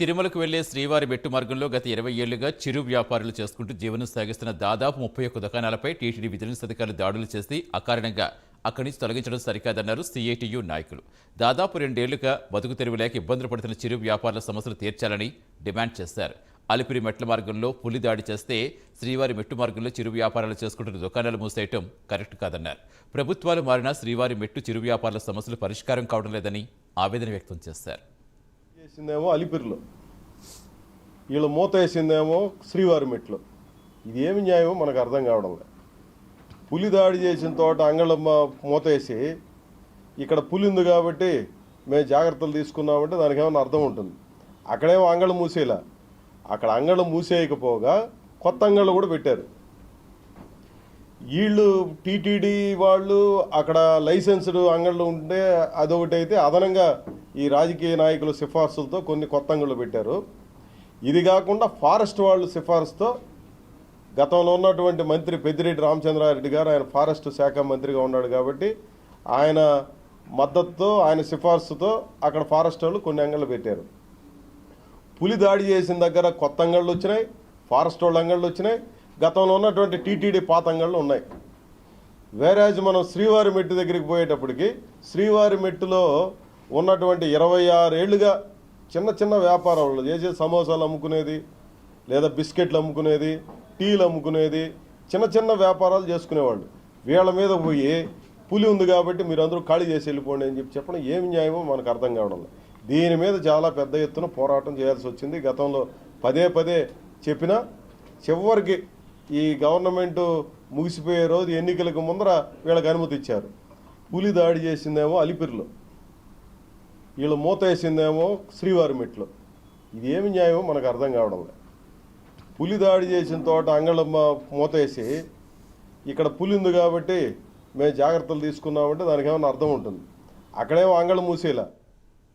తిరుమలకు వెళ్ళే శ్రీవారి మెట్టు మార్గంలో గత ఇరవై ఏళ్ళుగా చిరు వ్యాపారులు చేసుకుంటూ జీవనం సాగిస్తున్న దాదాపు ముప్పై ఒక్క దుకాణాలపై టీటీడీ విజిలెన్స్ అధికారులు దాడులు చేసి అకారణంగా అక్కడి నుంచి తొలగించడం సరికాదన్నారు సిఐటియు నాయకులు. దాదాపు రెండేళ్ళుగా బతుకు తెరువు లేక ఇబ్బందులు పడుతున్న చిరు వ్యాపారుల సమస్యలు తీర్చాలని డిమాండ్ చేశారు. అలిపిరి మెట్ల మార్గంలో పులి దాడి చేస్తే శ్రీవారి మెట్టు మార్గంలో చిరు వ్యాపారాలు చేసుకుంటున్న దుకాణాలు మూసేయటం కరెక్ట్ కాదన్నారు. ప్రభుత్వాలు మారినా శ్రీవారి మెట్టు చిరు వ్యాపారుల సమస్యలు పరిష్కారం కావడం లేదని ఆవేదన వ్యక్తం చేశారు. చేసిందేమో అలిపిరిలో. వీళ్ళు మూత వేసిందేమో శ్రీవారి మెట్లు. ఇది ఏమి న్యాయమో మనకు అర్థం కావడం లేదు. పులి దాడి చేసిన తోట అంగళం మూత వేసి ఇక్కడ పులి ఉంది కాబట్టి మేము జాగ్రత్తలు తీసుకున్నామంటే దానికి ఏమైనా అర్థం ఉంటుంది. అక్కడేమో అంగళం మూసేలా. అక్కడ అంగళం మూసేయకపోగా కొత్త అంగళ్ళు కూడా పెట్టారు. వీళ్ళు టీటీడీ వాళ్ళు అక్కడ లైసెన్స్డ్ అంగళ్ళు ఉంటే అదొకటి అయితే అదనంగా ఈ రాజకీయ నాయకులు సిఫార్సులతో కొన్ని కొత్త అంగళ్ళు పెట్టారు. ఇది కాకుండా ఫారెస్ట్ వాళ్ళు సిఫార్సుతో గతంలో ఉన్నటువంటి మంత్రి పెద్దిరెడ్డి రామచంద్రారెడ్డి గారు ఆయన ఫారెస్ట్ శాఖ మంత్రిగా ఉన్నాడు కాబట్టి ఆయన మద్దతుతో ఆయన సిఫార్సుతో అక్కడ ఫారెస్ట్ వాళ్ళు కొన్ని అంగళ్ళు పెట్టారు. పులి దాడి చేసిన దగ్గర కొత్త అంగళ్ళు వచ్చినాయి ఫారెస్ట్ వాళ్ళ అంగళ్ళు వచ్చినాయి గతంలో ఉన్నటువంటి టీటీడీ పాత అంగళ్ళు ఉన్నాయి. వేరాజ్ మనం శ్రీవారి మెట్టు దగ్గరికి పోయేటప్పటికి శ్రీవారి మెట్టులో ఉన్నటువంటి ఇరవై ఆరేళ్ళుగా చిన్న చిన్న వ్యాపారాలు చేసే సమోసాలు అమ్ముకునేది లేదా బిస్కెట్లు అమ్ముకునేది టీలు అమ్ముకునేది చిన్న చిన్న వ్యాపారాలు చేసుకునేవాళ్ళు. వీళ్ళ మీద పోయి పులి ఉంది కాబట్టి మీరు అందరూ ఖాళీ చేసి వెళ్ళిపోండి అని చెప్పి చెప్పడం ఏమి న్యాయమో మనకు అర్థం కావడం దీని మీద చాలా పెద్ద ఎత్తున పోరాటం చేయాల్సి వచ్చింది. గతంలో పదే పదే చెప్పినా చివరికి ఈ గవర్నమెంటు ముగిసిపోయే రోజు ఎన్నికలకు ముందర వీళ్ళకి అనుమతి ఇచ్చారు. పులి దాడి చేసిందేమో అలిపిరిలో. వీళ్ళు మూత వేసిందేమో శ్రీవారి మెట్లు. ఇది న్యాయమో మనకు అర్థం కావడం లేదు. పులి దాడి చేసిన తోట అంగళం మూత వేసి ఇక్కడ పులి ఉంది కాబట్టి మేము జాగ్రత్తలు తీసుకున్నామంటే దానికి ఏమైనా అర్థం ఉంటుంది. అక్కడేమో అంగళం మూసేలా.